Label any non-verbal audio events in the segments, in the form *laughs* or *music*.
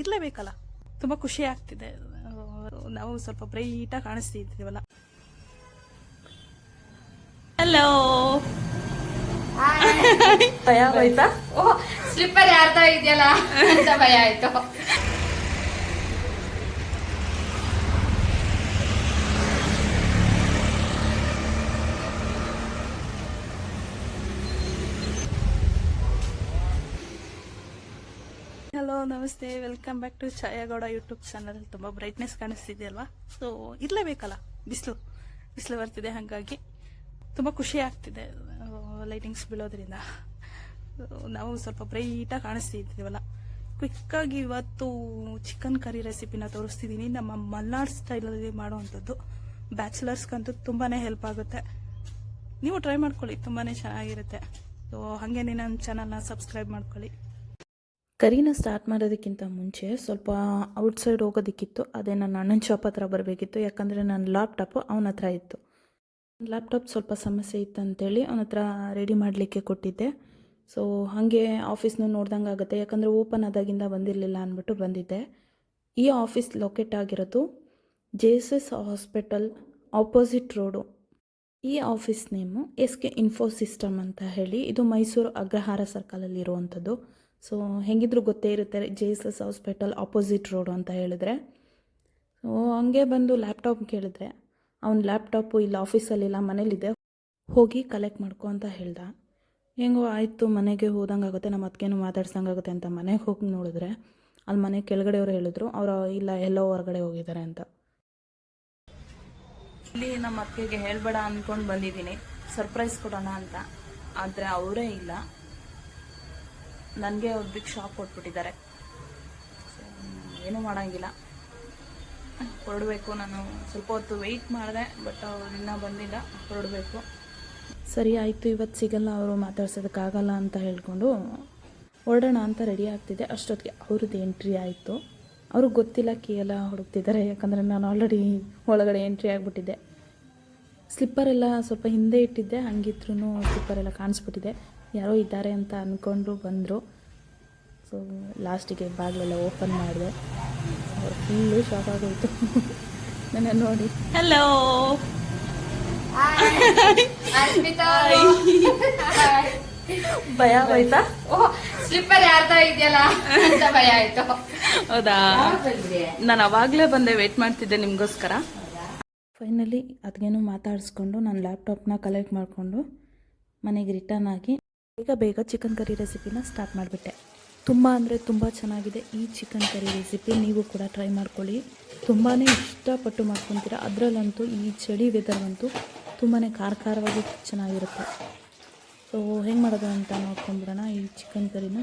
ಇರಲೇಬೇಕಲ್ಲ. ತುಂಬ ಖುಷಿ ಆಗ್ತಿದೆ. ನಾವು ಸ್ವಲ್ಪ ಬ್ರೈಟಾಗಿ ಕಾಣಿಸ್ತಿದ್ದೀವಲ್ಲ. ಹಲೋ ಭಯ ಹೋಯ್ತಾ ಓ ಸ್ಲಿಪ್ಪರ್ ಯಾರ್ತಾ ಇದೆಯಲ್ಲ ಅಂತ ಭಯ ಆಯ್ತು ಹಲೋ ನಮಸ್ತೆ welcome back to Chhaya Gowda YouTube channel ತುಂಬ ಬ್ರೈಟ್ನೆಸ್ ಕಾಣಿಸ್ತಿದೆ ಅಲ್ವಾ ಸೊ ಇರಲೇಬೇಕಲ್ಲ, ಬಿಸಿಲು ಬಿಸಿಲು ಬರ್ತಿದೆ ಹಾಗಾಗಿ. ತುಂಬ ಖುಷಿ ಆಗ್ತಿದೆ ಲೈಟಿಂಗ್ಸ್ ಬೀಳೋದ್ರಿಂದ. ನಾವು ಸ್ವಲ್ಪ ಬ್ರೈಟಾಗಿ ಕಾಣಿಸ್ತಿದ್ದೀವಲ್ಲ ಕ್ವಿಕ್ಕಾಗಿ ಇವತ್ತು ಚಿಕನ್ ಕರಿ ರೆಸಿಪಿನ ತೋರಿಸ್ತಿದ್ದೀನಿ ನಮ್ಮ ಮಲ್ನಾಡ್ ಸ್ಟೈಲಲ್ಲಿ ಮಾಡುವಂಥದ್ದು. ಬ್ಯಾಚುಲರ್ಸ್ಗಂತೂ ತುಂಬಾ ಹೆಲ್ಪ್ ಆಗುತ್ತೆ. ನೀವು ಟ್ರೈ ಮಾಡ್ಕೊಳ್ಳಿ ತುಂಬಾ ಚೆನ್ನಾಗಿರುತ್ತೆ. ಸೊ ಹಾಗೆ ನನ್ನ ಚಾನಲ್ನ ಸಬ್ಸ್ಕ್ರೈಬ್ ಮಾಡ್ಕೊಳ್ಳಿ. ಕರಿನ ಸ್ಟಾರ್ಟ್ ಮಾಡೋದಕ್ಕಿಂತ ಮುಂಚೆ ಸ್ವಲ್ಪ ಔಟ್ಸೈಡ್ ಹೋಗೋದಕ್ಕಿತ್ತು. ಅದೇ ನನ್ನ ಅಣ್ಣನ ಶಾಪ್ ಹತ್ರ ಬರಬೇಕಿತ್ತು. ಯಾಕಂದರೆ ನನ್ನ ಲ್ಯಾಪ್ಟಾಪು ಅವನ ಹತ್ರ ಇತ್ತು. ಲ್ಯಾಪ್ಟಾಪ್ ಸ್ವಲ್ಪ ಸಮಸ್ಯೆ ಇತ್ತು ಅಂತೇಳಿ ಅವನ ಹತ್ರ ರೆಡಿ ಮಾಡಲಿಕ್ಕೆ ಕೊಟ್ಟಿದ್ದೆ. ಸೊ ಹಾಗೆ ಆಫೀಸ್ನೂ ನೋಡ್ದಂಗೆ ಆಗುತ್ತೆ. ಯಾಕಂದರೆ ಓಪನ್ ಆದಾಗಿಂದ ಬಂದಿರಲಿಲ್ಲ ಅಂದ್ಬಿಟ್ಟು ಬಂದಿದ್ದೆ. ಈ ಆಫೀಸ್ ಲೊಕೇಟ್ ಆಗಿರೋದು J S S hospital opposite road ಈ office name S K info system ಅಂತ ಹೇಳಿ. ಇದು ಮೈಸೂರು ಅಗ್ರಹಾರ ಸರ್ಕಲಲ್ಲಿ ಇರುವಂಥದ್ದು ಸೊ ಹೆಂಗಿದ್ರು ಗೊತ್ತೇ ಇರುತ್ತೆ J S S hospital opposite road ಅಂತ ಹೇಳಿದ್ರೆ. ಸೊ ಹಂಗೆ ಬಂದು ಲ್ಯಾಪ್ಟಾಪ್ ಕೇಳಿದ್ರೆ, ಅವ್ನ ಲ್ಯಾಪ್ಟಾಪು ಇಲ್ಲಿ ಆಫೀಸಲ್ಲಿಲ್ಲ ಮನೇಲಿದೆ, ಹೋಗಿ ಕಲೆಕ್ಟ್ ಮಾಡ್ಕೊ ಅಂತ ಹೇಳ್ದ. ಹೆಂಗೋ ಆಯಿತು, ಮನೆಗೆ ಹೋದಂಗೆ ಆಗುತ್ತೆ ನಮ್ಮ ಅತ್ತಿಗೆನೂ ಮಾತಾಡ್ಸಂಗಾಗುತ್ತೆ ಅಂತ ಮನೆಗೆ ಹೋಗಿ ನೋಡಿದ್ರೆ ಅಲ್ಲಿ ಮನೆ ಕೆಳಗಡೆಯವರು ಹೇಳಿದ್ರು, ಅವರು ಇಲ್ಲ, ಎಲ್ಲೋ ಹೊರಗಡೆ ಹೋಗಿದ್ದಾರೆ ಅಂತ. ಇಲ್ಲಿ ನಮ್ಮ ಅತ್ತಿಗೆಗೆ ಹೇಳಬೇಡ ಅಂದ್ಕೊಂಡು ಬಂದಿದ್ದೀನಿ ಸರ್ಪ್ರೈಸ್ ಕೊಡೋಣ ಅಂತ. ಆದರೆ ಅವರೇ ಇಲ್ಲ. ನನಗೆ ಅವ್ರು ಬಿಗ್ ಶಾಪ್ ಕೊಟ್ಬಿಟ್ಟಿದ್ದಾರೆ. ಏನೂ ಮಾಡೋಂಗಿಲ್ಲ. ಹೊರಡಬೇಕು, ನಾನು ಸ್ವಲ್ಪ ಹೊತ್ತು ವೆಯ್ಟ್ ಮಾಡಿದೆ ಬಟ್ ಅವ್ರು ಇನ್ನೂ ಬಂದಿಲ್ಲ, ಹೊರಡಬೇಕು. ಸರಿ ಆಯಿತು, ಇವತ್ತು ಸಿಗಲ್ಲ, ಅವರು ಮಾತಾಡ್ಸೋದಕ್ಕಾಗಲ್ಲ ಅಂತ ಹೇಳಿಕೊಂಡು ಹೊರಡೋಣ ಅಂತ ರೆಡಿ ಆಗ್ತಿದ್ದೆ. ಅಷ್ಟೊತ್ತಿಗೆ ಅವ್ರದ್ದು ಎಂಟ್ರಿ ಆಯಿತು. ಅವ್ರಿಗೆ ಗೊತ್ತಿಲ್ಲ ಕೀ ಎಲ್ಲ ಹುಡುಕ್ತಿದ್ದಾರೆ ಯಾಕಂದರೆ ನಾನು ಆಲ್ರೆಡಿ ಒಳಗಡೆ ಎಂಟ್ರಿ ಆಗಿಬಿಟ್ಟಿದ್ದೆ. ಸ್ಲಿಪ್ಪರ್ ಎಲ್ಲ ಸ್ವಲ್ಪ ಹಿಂದೆ ಇಟ್ಟಿದ್ದೆ ಹಂಗಿದ್ರೂ ಸ್ಲಿಪ್ಪರ್ ಎಲ್ಲ ಕಾಣಿಸ್ಬಿಟ್ಟಿದೆ. ಯಾರೋ ಇದ್ದಾರೆ ಅಂತ ಅಂದ್ಕೊಂಡು ಬಂದರು. ಸೊ ಲಾಸ್ಟಿಗೆ ಬಾಗಿಲೆಲ್ಲ ಓಪನ್ ಮಾಡಿದೆ. ಅವ್ರು ಫುಲ್ಲು ಶಾಕ್ ಆಗೋಯ್ತು. *laughs* ನನ್ನ ನೋಡಿ. ಹಲೋ ಭಯ ಆಯ್ತಾ ಸ್ಲಿಪ್ಪರ್ ಯಾರ್ತಾ ಇದೆಯಲ್ಲ? ಅಂತ ಭಯ ಆಯ್ತು. ಹೌದಾ? ನಾನು ಅವಾಗಲೇ ಬಂದೆ ವೇಟ್ ಮಾಡ್ತಿದ್ದೆ ನಿಮಗೋಸ್ಕರ. ಫೈನಲಿ ಅದಕ್ಕೇನು ಮಾತಾಡಿಸ್ಕೊಂಡು ನಾನು ಲ್ಯಾಪ್ಟಾಪ್ನ ಕಲೆಕ್ಟ್ ಮಾಡಿಕೊಂಡು ಮನೆಗೆ ರಿಟರ್ನ್ ಆಗಿ ಬೇಗ ಬೇಗ ಚಿಕನ್ ಕರಿ ರೆಸಿಪಿನ ಸ್ಟಾರ್ಟ್ ಮಾಡಿಬಿಟ್ಟೆ. ತುಂಬ ಅಂದರೆ ತುಂಬ ಚೆನ್ನಾಗಿದೆ ಈ ಚಿಕನ್ ಕರಿ ರೆಸಿಪಿ ನೀವು ಕೂಡ ಟ್ರೈ ಮಾಡ್ಕೊಳ್ಳಿ. ತುಂಬಾ ಇಷ್ಟಪಟ್ಟು ಮಾಡ್ಕೊತೀರಾ. ಅದರಲ್ಲಂತೂ ಈ ಚಳಿ ವೆದರ್ಗಂತೂ ತುಂಬಾ ಖಾರ ಖಾರವಾಗಿ ಚೆನ್ನಾಗಿರುತ್ತೆ. ಸೊ ಹೆಂಗೆ ಮಾಡೋದು ಅಂತ ನೋಡ್ಕೊಂಬಿಡೋಣ. ಈ ಚಿಕನ್ ಕರಿನ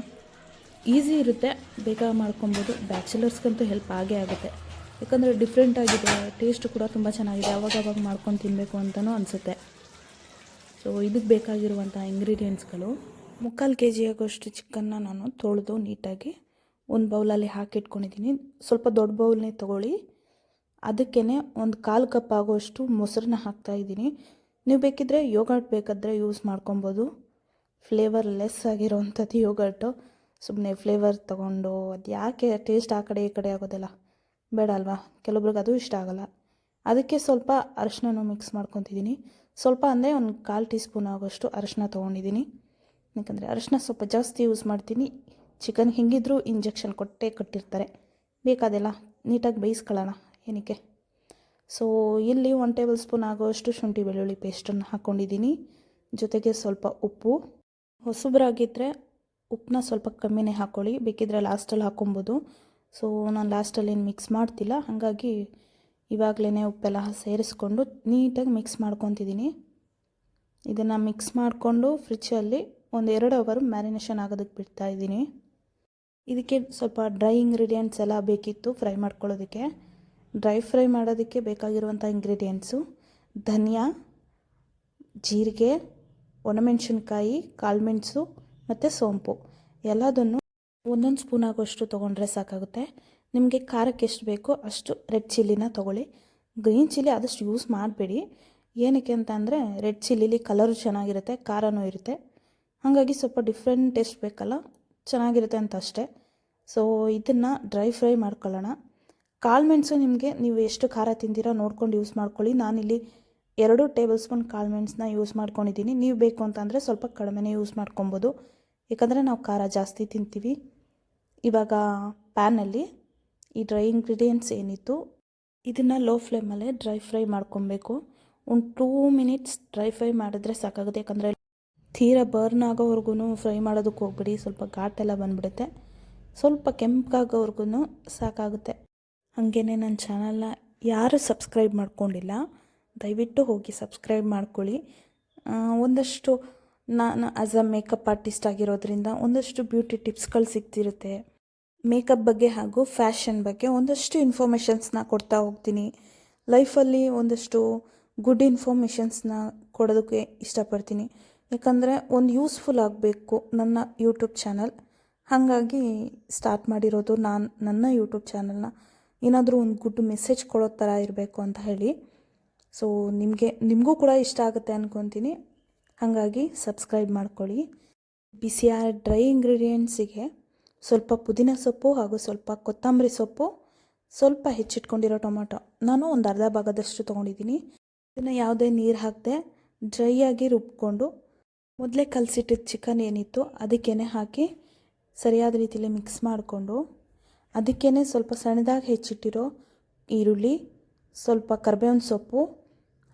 ಈಸಿ ಇರುತ್ತೆ. ಬೇಗ ಮಾಡ್ಕೊಬೋದು. ಬ್ಯಾಚುಲರ್ಸ್ಗಂತೂ ಹೆಲ್ಪ್ ಆಗೇ ಆಗುತ್ತೆ. ಯಾಕಂದರೆ ಡಿಫ್ರೆಂಟಾಗಿದೆ ಟೇಸ್ಟ್ ಕೂಡ ತುಂಬ ಚೆನ್ನಾಗಿದೆ. ಅವಾಗವಾಗ ಅವಾಗ ಮಾಡ್ಕೊಂಡು ತಿನ್ನಬೇಕು ಅಂತಲೂ ಅನಿಸುತ್ತೆ. ಸೊ ಇದಕ್ಕೆ ಬೇಕಾಗಿರುವಂಥ ಇಂಗ್ರೀಡಿಯೆಂಟ್ಸ್ಗಳು ಮುಕ್ಕಾಲು ಕೆ ಜಿ ಆಗೋಷ್ಟು ಚಿಕನ್ನ ನಾನು ತೊಳೆದು ನೀಟಾಗಿ ಒಂದು ಬೌಲಲ್ಲಿ ಹಾಕಿಟ್ಕೊಂಡಿದ್ದೀನಿ ಸ್ವಲ್ಪ ದೊಡ್ಡ ಬೌಲ್ನೇ ತೊಗೊಳ್ಳಿ. ಅದಕ್ಕೇ ಒಂದು ಕಾಲು ಕಪ್ ಆಗೋಷ್ಟು ಮೊಸರನ್ನ ಹಾಕ್ತಾಯಿದ್ದೀನಿ ನೀವು ಬೇಕಿದ್ದರೆ ಯೋಗಾಟ್ ಬೇಕಾದರೆ ಯೂಸ್ ಮಾಡ್ಕೊಬೋದು. ಫ್ಲೇವರ್ ಲೆಸ್ ಆಗಿರೋವಂಥದ್ದು ಯೋಗಾಟು ಸುಮ್ಮನೆ ಫ್ಲೇವರ್ ತೊಗೊಂಡು, ಅದು ಯಾಕೆ ಟೇಸ್ಟ್ ಆ ಕಡೆ ಈ ಕಡೆ ಆಗೋದಿಲ್ಲ. ಬೇಡ ಅಲ್ವಾ? ಕೆಲವೊಬ್ರಿಗೆ ಅದು ಇಷ್ಟ ಆಗೋಲ್ಲ. ಅದಕ್ಕೆ ಸ್ವಲ್ಪ ಅರಿಶಿನ ಮಿಕ್ಸ್ ಮಾಡ್ಕೊತಿದ್ದೀನಿ ಸ್ವಲ್ಪ ಅಂದರೆ ಒಂದು ಕಾಲು ಟೀ ಸ್ಪೂನ್ ಆಗೋಷ್ಟು ಅರಶಿನ ತೊಗೊಂಡಿದ್ದೀನಿ. ಯಾಕಂದರೆ ಅರಶಿನ ಸ್ವಲ್ಪ ಜಾಸ್ತಿ ಯೂಸ್ ಮಾಡ್ತೀನಿ. ಚಿಕನ್ ಹೆಂಗಿದ್ರೂ ಇಂಜೆಕ್ಷನ್ ಕೊಟ್ಟೇ ಕಟ್ಟಿರ್ತಾರೆ. ಬೇಕಾದೆಲ್ಲ ನೀಟಾಗಿ ಬೇಯಿಸ್ಕೊಳ್ಳೋಣ ಏನಕ್ಕೆ. ಸೊ ಇಲ್ಲಿ ಒನ್ ಟೇಬಲ್ ಸ್ಪೂನ್ ಆಗೋಷ್ಟು ಶುಂಠಿ ಬೆಳ್ಳುಳ್ಳಿ ಪೇಸ್ಟನ್ನು ಹಾಕ್ಕೊಂಡಿದ್ದೀನಿ. ಜೊತೆಗೆ ಸ್ವಲ್ಪ ಉಪ್ಪು. ಹೊಸಬ್ರಾಗಿದ್ದರೆ ಉಪ್ಪನ್ನ ಸ್ವಲ್ಪ ಕಮ್ಮಿನೇ ಹಾಕ್ಕೊಳ್ಳಿ ಬೇಕಿದ್ರೆ ಲಾಸ್ಟಲ್ಲಿ ಹಾಕ್ಕೊಬೋದು. ಸೊ ನಾನು ಲಾಸ್ಟಲ್ಲಿ ಏನು ಮಿಕ್ಸ್ ಮಾಡ್ತಿಲ್ಲ. ಹಾಗಾಗಿ ಇವಾಗಲೇ ಉಪ್ಪೆಲ್ಲ ಸೇರಿಸ್ಕೊಂಡು ನೀಟಾಗಿ ಮಿಕ್ಸ್ ಮಾಡ್ಕೊತಿದ್ದೀನಿ ಇದನ್ನು ಮಿಕ್ಸ್ ಮಾಡಿಕೊಂಡು ಫ್ರಿಜ್ಜಲ್ಲಿ ಒಂದು ಎರಡು ಅವರ್ ಮ್ಯಾರಿನೇಷನ್ ಆಗೋದಕ್ಕೆ ಬಿಡ್ತಾ ಇದ್ದೀನಿ. ಇದಕ್ಕೆ ಸ್ವಲ್ಪ ಡ್ರೈ ಇಂಗ್ರೀಡಿಯೆಂಟ್ಸ್ ಎಲ್ಲ ಬೇಕಿತ್ತು ಫ್ರೈ ಮಾಡ್ಕೊಳ್ಳೋದಕ್ಕೆ. ಡ್ರೈ ಫ್ರೈ ಮಾಡೋದಕ್ಕೆ ಬೇಕಾಗಿರುವಂಥ ಇಂಗ್ರೀಡಿಯೆಂಟ್ಸು ಧನಿಯಾ, ಜೀರಿಗೆ, ಒಣಮೆಣಸಿನ್ಕಾಯಿ ಕಾಳುಮೆಣಸು ಮತ್ತು ಸೋಂಪು. ಎಲ್ಲದನ್ನು ಒಂದೊಂದು ಸ್ಪೂನ್ ಆಗೋಷ್ಟು ತೊಗೊಂಡ್ರೆ ಸಾಕಾಗುತ್ತೆ. ನಿಮಗೆ ಖಾರಕ್ಕೆ ಎಷ್ಟು ಬೇಕೋ ಅಷ್ಟು ರೆಡ್ ಚಿಲ್ಲಿನ ತೊಗೊಳ್ಳಿ. ಗ್ರೀನ್ ಚಿಲ್ಲಿ ಆದಷ್ಟು ಯೂಸ್ ಮಾಡಬೇಡಿ. ಏನಕ್ಕೆ ಅಂತ ಅಂದರೆ ರೆಡ್ ಚಿಲ್ಲಿಲಿ ಕಲರು ಚೆನ್ನಾಗಿರುತ್ತೆ, ಖಾರನೂ ಇರುತ್ತೆ. ಹಾಗಾಗಿ ಸ್ವಲ್ಪ ಡಿಫ್ರೆಂಟ್ ಟೇಸ್ಟ್ ಬೇಕಲ್ಲ, ಚೆನ್ನಾಗಿರುತ್ತೆ ಅಂತ ಅಷ್ಟೇ. ಸೊ ಇದನ್ನು ಡ್ರೈ ಫ್ರೈ ಮಾಡ್ಕೊಳ್ಳೋಣ. ಕಾಳು ಮೆಣಸು ನಿಮಗೆ, ನೀವು ಎಷ್ಟು ಖಾರ ತಿಂದಿರೋ ನೋಡ್ಕೊಂಡು ಯೂಸ್ ಮಾಡ್ಕೊಳ್ಳಿ. ನಾನಿಲ್ಲಿ ಎರಡು ಟೇಬಲ್ ಸ್ಪೂನ್ ಕಾಳು ಮೆಣಸನ್ನ ಯೂಸ್ ಮಾಡ್ಕೊಂಡಿದ್ದೀನಿ. ನೀವು ಬೇಕು ಅಂತಂದರೆ ಸ್ವಲ್ಪ ಕಡಿಮೆನೇ ಯೂಸ್ ಮಾಡ್ಕೊಬೋದು. ಯಾಕಂದರೆ ನಾವು ಖಾರ ಜಾಸ್ತಿ ತಿಂತೀವಿ. ಇವಾಗ ಪ್ಯಾನಲ್ಲಿ ಈ ಡ್ರೈ ಇಂಗ್ರೀಡಿಯೆಂಟ್ಸ್ ಏನಿತ್ತು, ಇದನ್ನು ಲೋ ಫ್ಲೇಮಲ್ಲೇ ಡ್ರೈ ಫ್ರೈ ಮಾಡ್ಕೊಬೇಕು. ಒಂದು ಟೂ ಮಿನಿಟ್ಸ್ ಡ್ರೈ ಫ್ರೈ ಮಾಡಿದ್ರೆ ಸಾಕಾಗುತ್ತೆ. ಯಾಕಂದರೆ ತೀರಾ ಬರ್ನ್ ಆಗೋವರೆಗೂ ಫ್ರೈ ಮಾಡೋದಕ್ಕೆ ಹೋಗ್ಬಿಡಿ, ಸ್ವಲ್ಪ ಘಾಟೆಲ್ಲ ಬಂದ್ಬಿಡುತ್ತೆ. ಸ್ವಲ್ಪ ಕೆಂಪಾಗೋವರೆಗೂ ಸಾಕಾಗುತ್ತೆ. ಹಾಗೇನೆ ನನ್ನ ಚಾನಲ್ನ ಯಾರು ಸಬ್ಸ್ಕ್ರೈಬ್ ಮಾಡ್ಕೊಂಡಿಲ್ಲ, ದಯವಿಟ್ಟು ಹೋಗಿ ಸಬ್ಸ್ಕ್ರೈಬ್ ಮಾಡ್ಕೊಳ್ಳಿ. ಒಂದಷ್ಟು, ನಾನು ಆ್ಯಸ್ ಅ ಮೇಕಪ್ ಆರ್ಟಿಸ್ಟ್ ಆಗಿರೋದ್ರಿಂದ ಒಂದಷ್ಟು ಬ್ಯೂಟಿ ಟಿಪ್ಸ್ಗಳು ಸಿಗ್ತಿರುತ್ತೆ. ಮೇಕಪ್ ಬಗ್ಗೆ ಹಾಗೂ ಫ್ಯಾಷನ್ ಬಗ್ಗೆ ಒಂದಷ್ಟು ಇನ್ಫಾರ್ಮೇಷನ್ಸ್ನ ಕೊಡ್ತಾ ಹೋಗ್ತೀನಿ. ಲೈಫಲ್ಲಿ ಒಂದಷ್ಟು ಗುಡ್ ಇನ್ಫಾರ್ಮೇಷನ್ಸ್ನ ಕೊಡೋದಕ್ಕೆ ಇಷ್ಟಪಡ್ತೀನಿ. ಯಾಕಂದರೆ ಒಂದು ಯೂಸ್ಫುಲ್ ಆಗಬೇಕು ನನ್ನ ಯೂಟ್ಯೂಬ್ ಚಾನಲ್. ಹಾಗಾಗಿ ಸ್ಟಾರ್ಟ್ ಮಾಡಿರೋದು ನಾನು ನನ್ನ ಯೂಟ್ಯೂಬ್ ಚಾನಲ್ನ. ಏನಾದರೂ ಒಂದು ಗುಡ್ ಮೆಸೇಜ್ ಕೊಡೋ ಥರ ಇರಬೇಕು ಅಂತ ಹೇಳಿ. ಸೊ ನಿಮಗೆ, ನಿಮಗೂ ಕೂಡ ಇಷ್ಟ ಆಗುತ್ತೆ ಅನ್ಕೊತೀನಿ. ಹಾಗಾಗಿ ಸಬ್ಸ್ಕ್ರೈಬ್ ಮಾಡ್ಕೊಳ್ಳಿ. ಬಿಸಿಯಾದ ಡ್ರೈ ಇಂಗ್ರೀಡಿಯೆಂಟ್ಸಿಗೆ ಸ್ವಲ್ಪ ಪುದೀನ ಸೊಪ್ಪು ಹಾಗೂ ಸ್ವಲ್ಪ ಕೊತ್ತಂಬರಿ ಸೊಪ್ಪು, ಸ್ವಲ್ಪ ಹೆಚ್ಚಿಟ್ಕೊಂಡಿರೋ ಟೊಮೊಟೊ. ನಾನು ಒಂದು ಅರ್ಧ ಭಾಗದಷ್ಟು ತೊಗೊಂಡಿದ್ದೀನಿ. ಇದನ್ನು ಯಾವುದೇ ನೀರು ಹಾಕದೆ ಡ್ರೈ ಆಗಿ ರುಬ್ಕೊಂಡು ಮೊದಲೇ ಕಲಸಿಟ್ಟಿದ್ದ ಚಿಕನ್ ಏನಿತ್ತು ಅದಕ್ಕೇ ಹಾಕಿ ಸರಿಯಾದ ರೀತಿಯಲ್ಲಿ ಮಿಕ್ಸ್ ಮಾಡಿಕೊಂಡು ಅದಕ್ಕೇ ಸ್ವಲ್ಪ ಸಣ್ಣದಾಗಿ ಹೆಚ್ಚಿಟ್ಟಿರೋ ಈರುಳ್ಳಿ, ಸ್ವಲ್ಪ ಕರ್ಬೇವಿನ ಸೊಪ್ಪು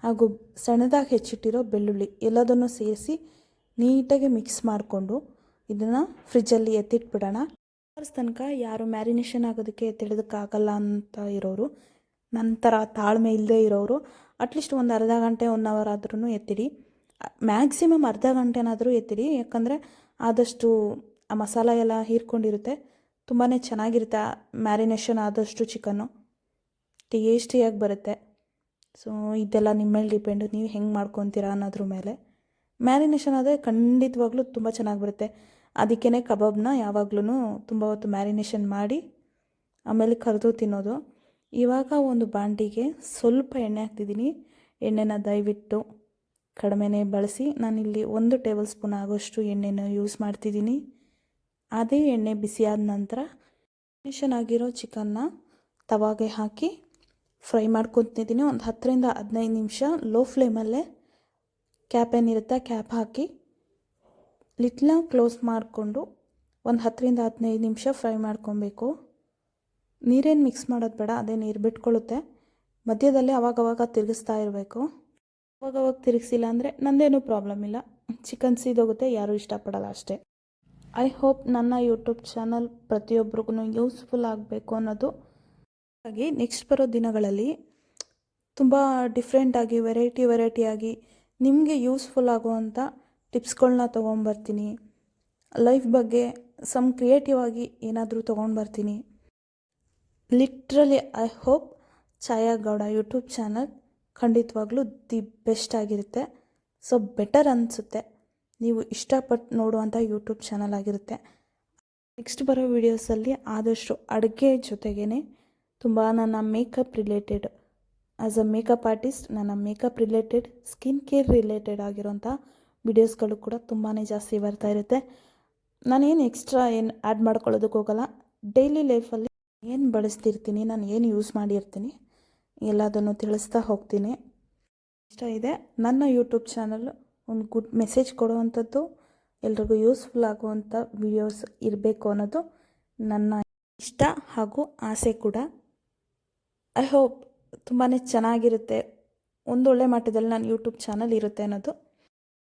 ಹಾಗೂ ಸಣ್ಣದಾಗಿ ಹೆಚ್ಚಿಟ್ಟಿರೋ ಬೆಳ್ಳುಳ್ಳಿ ಎಲ್ಲದನ್ನು ಸೇರಿಸಿ ನೀಟಾಗಿ ಮಿಕ್ಸ್ ಮಾಡಿಕೊಂಡು ಇದನ್ನು ಫ್ರಿಜ್ಜಲ್ಲಿ ಎತ್ತಿಟ್ಬಿಡೋಣ. ಅವರ್ಸ್ ತನಕ ಯಾರು ಮ್ಯಾರಿನೇಷನ್ ಆಗೋದಕ್ಕೆ ತಿಳಿದಕ್ಕಾಗಲ್ಲ ಅಂತ ಇರೋರು, ನಂತರ ತಾಳ್ಮೆ ಇಲ್ಲದೆ ಇರೋರು ಅಟ್ಲೀಸ್ಟ್ ಒಂದು ಅರ್ಧ ಗಂಟೆ ಒನ್ ಅವರ್ ಆದ್ರೂ ಎತ್ತಿಡಿ. ಮ್ಯಾಕ್ಸಿಮಮ್ ಅರ್ಧ ಗಂಟೆನಾದರೂ ಎತ್ತಿಡಿ, ಯಾಕಂದರೆ ಆದಷ್ಟು ಆ ಮಸಾಲ ಎಲ್ಲ ಹೀರ್ಕೊಂಡಿರುತ್ತೆ ತುಂಬಾ ಚೆನ್ನಾಗಿರುತ್ತೆ ಮ್ಯಾರಿನೇಷನ್ ಆದಷ್ಟು ಚಿಕನ್ನು. ಟೇಸ್ಟಿಯಾಗಿ ಬರುತ್ತೆ. ಸೊ ಇದೆಲ್ಲ ನಿಮ್ಮ ಮೇಲೆ ಡಿಪೆಂಡು, ನೀವು ಹೆಂಗೆ ಮಾಡ್ಕೊತೀರಾ ಅನ್ನೋದ್ರ ಮೇಲೆ. ಮ್ಯಾರಿನೇಷನ್ ಆದರೆ ಖಂಡಿತವಾಗ್ಲೂ ತುಂಬ ಚೆನ್ನಾಗಿ ಬರುತ್ತೆ. ಅದಕ್ಕೇ ಕಬಾಬ್ನ ಯಾವಾಗ್ಲೂ ತುಂಬ ಹೊತ್ತು ಮ್ಯಾರಿನೇಷನ್ ಮಾಡಿ ಆಮೇಲೆ ಕರೆದು ತಿನ್ನೋದು. ಇವಾಗ ಒಂದು ಬಾಂಡಿಗೆ ಸ್ವಲ್ಪ ಎಣ್ಣೆ ಹಾಕ್ತಿದ್ದೀನಿ. ಎಣ್ಣೆನ ದಯವಿಟ್ಟು ಕಡಿಮೆನೇ ಬಳಸಿ. ನಾನಿಲ್ಲಿ ಒಂದು ಟೇಬಲ್ ಸ್ಪೂನ್ ಆಗೋಷ್ಟು ಎಣ್ಣೆನ ಯೂಸ್ ಮಾಡ್ತಿದ್ದೀನಿ. ಅದೇ ಎಣ್ಣೆ ಬಿಸಿಯಾದ ನಂತರ ಮ್ಯಾರಿನೇಷನ್ ಆಗಿರೋ ಚಿಕನ್ನ ತವಾಗೆ ಹಾಕಿ ಫ್ರೈ ಮಾಡ್ಕೊತಿದ್ದೀನಿ ಒಂದು ಹತ್ತರಿಂದ ಹದಿನೈದು ನಿಮಿಷ ಲೋ ಫ್ಲೇಮಲ್ಲೇ ಕ್ಯಾಪ್ ಏನಿರುತ್ತೆ ಕ್ಯಾಪ್ ಹಾಕಿ ಲಿಟ್ನ ಕ್ಲೋಸ್ ಮಾಡಿಕೊಂಡು ಒಂದು ಹತ್ತರಿಂದ ಹದಿನೈದು ನಿಮಿಷ ಫ್ರೈ ಮಾಡ್ಕೊಬೇಕು. ನೀರೇನು ಮಿಕ್ಸ್ ಮಾಡೋದು ಬೇಡ, ಅದೇ ನೀರು ಬಿಟ್ಕೊಳ್ಳುತ್ತೆ ಮಧ್ಯದಲ್ಲಿ ಅವಾಗವಾಗ ತಿರುಗಿಸ್ತಾ ಇರಬೇಕು. ಅವಾಗವಾಗ ತಿರುಗಿಸಿಲ್ಲ ಅಂದರೆ ನಂದೇನು ಪ್ರಾಬ್ಲಮ್ ಇಲ್ಲ. ಚಿಕನ್ ಸೀದೋಗುತ್ತೆ, ಯಾರೂ ಇಷ್ಟಪಡಲ್ಲ ಅಷ್ಟೇ. ಐ ಹೋಪ್ ನನ್ನ ಯೂಟ್ಯೂಬ್ ಚಾನಲ್ ಪ್ರತಿಯೊಬ್ಬರಿಗೂ ಯೂಸ್ಫುಲ್ ಆಗಬೇಕು ಅನ್ನೋದು. ಹಾಗಾಗಿ ನೆಕ್ಸ್ಟ್ ಬರೋ ದಿನಗಳಲ್ಲಿ ತುಂಬ ಡಿಫ್ರೆಂಟಾಗಿ, ವೆರೈಟಿ ವೆರೈಟಿಯಾಗಿ ನಿಮಗೆ ಯೂಸ್ಫುಲ್ ಆಗುವಂಥ ಟಿಪ್ಸ್ಗಳನ್ನ ತೊಗೊಂಬರ್ತೀನಿ. ಲೈಫ್ ಬಗ್ಗೆ ಸಮ್ ಕ್ರಿಯೇಟಿವ್ ಆಗಿ ಏನಾದರೂ ತೊಗೊಂಡ್ಬರ್ತೀನಿ literally I hope Chhaya Gowda YouTube channel ಖಂಡಿತವಾಗ್ಲೂ ದಿ ಬೆಸ್ಟ್ ಆಗಿರುತ್ತೆ. ಸೊ ಬೆಟರ್ ಅನಿಸುತ್ತೆ. ನೀವು ಇಷ್ಟಪಟ್ಟು ನೋಡುವಂಥ ಯೂಟ್ಯೂಬ್ ಚಾನಲ್ ಆಗಿರುತ್ತೆ. ನೆಕ್ಸ್ಟ್ ಬರೋ ವೀಡಿಯೋಸಲ್ಲಿ ಆದಷ್ಟು ಅಡುಗೆ ಜೊತೆಗೇ ತುಂಬ ನನ್ನ makeup related. As a makeup artist, ನನ್ನ makeup related, skin care related ಆಗಿರೋಂಥ ವಿಡಿಯೋಸ್ಗಳು ಕೂಡ ತುಂಬಾ ಜಾಸ್ತಿ ಬರ್ತಾ ಇರುತ್ತೆ. ನಾನೇನು ಎಕ್ಸ್ಟ್ರಾ ಏನು ಆ್ಯಡ್ ಮಾಡ್ಕೊಳ್ಳೋದಕ್ಕೆ ಹೋಗಲ್ಲ. ಡೈಲಿ ಲೈಫಲ್ಲಿ ಏನು ಬಳಸ್ತಿರ್ತೀನಿ, ನಾನು ಏನು ಯೂಸ್ ಮಾಡಿರ್ತೀನಿ ಎಲ್ಲದನ್ನು ತಿಳಿಸ್ತಾ ಹೋಗ್ತೀನಿ. ಇಷ್ಟ ಇದೆ. ನನ್ನ ಯೂಟ್ಯೂಬ್ ಚಾನಲ್ ಒಂದು ಗುಡ್ ಮೆಸೇಜ್ ಕೊಡುವಂಥದ್ದು, ಎಲ್ರಿಗೂ ಯೂಸ್ಫುಲ್ ಆಗುವಂಥ ವಿಡಿಯೋಸ್ ಇರಬೇಕು ಅನ್ನೋದು ನನ್ನ ಇಷ್ಟ ಹಾಗೂ ಆಸೆ ಕೂಡ. ಐ ಹೋಪ್ ತುಂಬಾ ಚೆನ್ನಾಗಿರುತ್ತೆ. ಒಂದೊಳ್ಳೆ ಮಟ್ಟದಲ್ಲಿ ನಾನು ಯೂಟ್ಯೂಬ್ ಚಾನಲ್ ಇರುತ್ತೆ ಅನ್ನೋದು.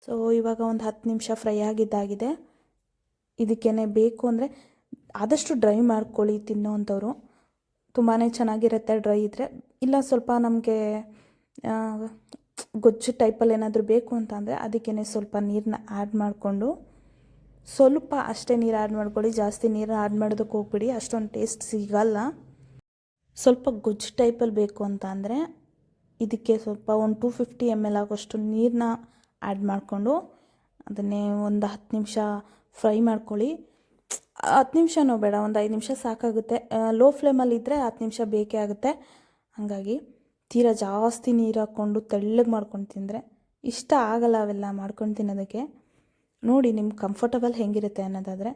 ಸೊ ಇವಾಗ ಒಂದು ಹತ್ತು ನಿಮಿಷ ಫ್ರೈ ಆಗಿದ್ದಾಗಿದೆ. ಇದಕ್ಕೇನೆ ಬೇಕು ಅಂದರೆ ಆದಷ್ಟು ಡ್ರೈ ಮಾಡ್ಕೊಳ್ಳಿ ತಿನ್ನೋವಂಥವ್ರು ತುಂಬಾ ಚೆನ್ನಾಗಿರುತ್ತೆ ಡ್ರೈ ಇದ್ದರೆ ಇಲ್ಲ ಸ್ವಲ್ಪ ನಮಗೆ ಗೊಜ್ಜು ಟೈಪಲ್ಲಿ ಏನಾದರೂ ಬೇಕು ಅಂತ ಅಂದರೆ ಅದಕ್ಕೇ ಸ್ವಲ್ಪ ನೀರನ್ನ ಆ್ಯಡ್ ಮಾಡಿಕೊಂಡು. ಸ್ವಲ್ಪ ಅಷ್ಟೇ ನೀರು ಆ್ಯಡ್ ಮಾಡ್ಕೊಳ್ಳಿ. ಜಾಸ್ತಿ ನೀರು ಆ್ಯಡ್ ಮಾಡೋದಕ್ಕೆ ಹೋಗ್ಬಿಡಿ. ಅಷ್ಟೊಂದು ಟೇಸ್ಟ್ ಸಿಗಲ್ಲ. ಸ್ವಲ್ಪ ಗೊಜ್ಜು ಟೈಪಲ್ಲಿ ಬೇಕು ಅಂತ ಇದಕ್ಕೆ ಸ್ವಲ್ಪ ಒಂದು ಟೂ ಫಿಫ್ಟಿ ಎಂ ಎಲ್ ಆಗೋಷ್ಟು ನೀರನ್ನ ಆ್ಯಡ್ ಮಾಡಿಕೊಂಡು ಅದನ್ನೇ ಒಂದು ಹತ್ತು ನಿಮಿಷ ಫ್ರೈ ಮಾಡ್ಕೊಳ್ಳಿ. ಹತ್ತು ನಿಮಿಷನೂ ಬೇಡ, ಒಂದು ಐದು ನಿಮಿಷ ಸಾಕಾಗುತ್ತೆ. ಲೋ ಫ್ಲೇಮಲ್ಲಿ ಇದ್ದರೆ ಹತ್ತು ನಿಮಿಷ ಬೇಕೇ ಆಗುತ್ತೆ. ಹಾಗಾಗಿ ತೀರಾ ಜಾಸ್ತಿ ನೀರು ಹಾಕ್ಕೊಂಡು ತೆಳ್ಳಗೆ ಮಾಡ್ಕೊಂಡು ತಿಂದರೆ ಇಷ್ಟ ಆಗಲ್ಲ ಅವೆಲ್ಲ ಮಾಡ್ಕೊಂಡು ತಿನ್ನೋದಕ್ಕೆ. ನೋಡಿ ನಿಮ್ಗೆ ಕಂಫರ್ಟಬಲ್ ಹೆಂಗಿರುತ್ತೆ ಅನ್ನೋದಾದರೆ,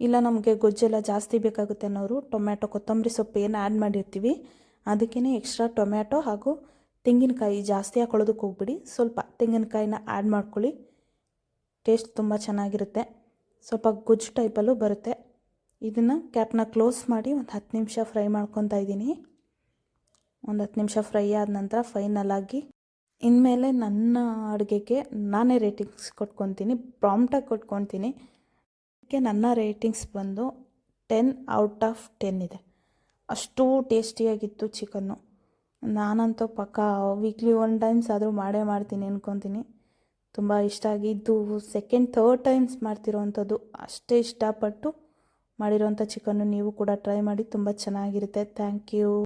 ಇಲ್ಲ ನಮಗೆ ಗೊಜ್ಜೆಲ್ಲ ಜಾಸ್ತಿ ಬೇಕಾಗುತ್ತೆ ಅನ್ನೋರು ಟೊಮ್ಯಾಟೊ ಕೊತ್ತಂಬರಿ ಸೊಪ್ಪು ಏನು ಆ್ಯಡ್ ಮಾಡಿರ್ತೀವಿ. ಅದಕ್ಕೇ ಎಕ್ಸ್ಟ್ರಾ ಟೊಮ್ಯಾಟೊ ಹಾಗೂ ತೆಂಗಿನಕಾಯಿ ಜಾಸ್ತಿ ಹಾಕೊಳ್ಳೋದಕ್ಕೆ ಹೋಗ್ಬಿಡಿ. ಸ್ವಲ್ಪ ತೆಂಗಿನಕಾಯಿನ ಆ್ಯಡ್ ಮಾಡ್ಕೊಳ್ಳಿ. ಟೇಸ್ಟ್ ತುಂಬ ಚೆನ್ನಾಗಿರುತ್ತೆ. ಸ್ವಲ್ಪ ಗುಜ್ಜು ಟೈಪಲ್ಲೂ ಬರುತ್ತೆ. ಇದನ್ನು ಕ್ಯಾಪ್ನ ಕ್ಲೋಸ್ ಮಾಡಿ ಒಂದು ಹತ್ತು ನಿಮಿಷ ಫ್ರೈ ಮಾಡ್ಕೊತಾ ಇದ್ದೀನಿ. ಒಂದು ಹತ್ತು ನಿಮಿಷ ಫ್ರೈ ಆದ ನಂತರ ಫೈನಲ್ ಆಗಿ ಇನ್ಮೇಲೆ ನನ್ನ ಅಡುಗೆಗೆ ನಾನೇ ರೇಟಿಂಗ್ಸ್ ಕೊಟ್ಕೊತೀನಿ. ಪ್ರಾಂಪ್ಟಾಗಿ ಕೊಟ್ಕೊತೀನಿ. ಅದಕ್ಕೆ ನನ್ನ ರೇಟಿಂಗ್ಸ್ ಬಂದು ಟೆನ್ ಔಟ್ ಆಫ್ ಟೆನ್ ಇದೆ. ಅಷ್ಟು ಟೇಸ್ಟಿಯಾಗಿತ್ತು ಚಿಕನ್ನು ನಾನಂತೂ ಪಕ್ಕ ವೀಕ್ಲಿ ಒನ್ ಟೈಮ್ಸ್ ಆದರೂ ಮಾಡೇ ಮಾಡ್ತೀನಿ ಅನ್ಕೊತೀನಿ. ತುಂಬ ಇಷ್ಟ ಆಗಿದ್ದು ಸೆಕೆಂಡ್ ಥರ್ಡ್ ಟೈಮ್ಸ್ ಮಾಡ್ತಿರೋವಂಥದ್ದು ಅಷ್ಟೇ ಇಷ್ಟಪಟ್ಟು ಮಾಡಿರೋವಂಥ ಚಿಕನ್ನು ನೀವು ಕೂಡ ಟ್ರೈ ಮಾಡಿ, ತುಂಬ ಚೆನ್ನಾಗಿರುತ್ತೆ. Thank you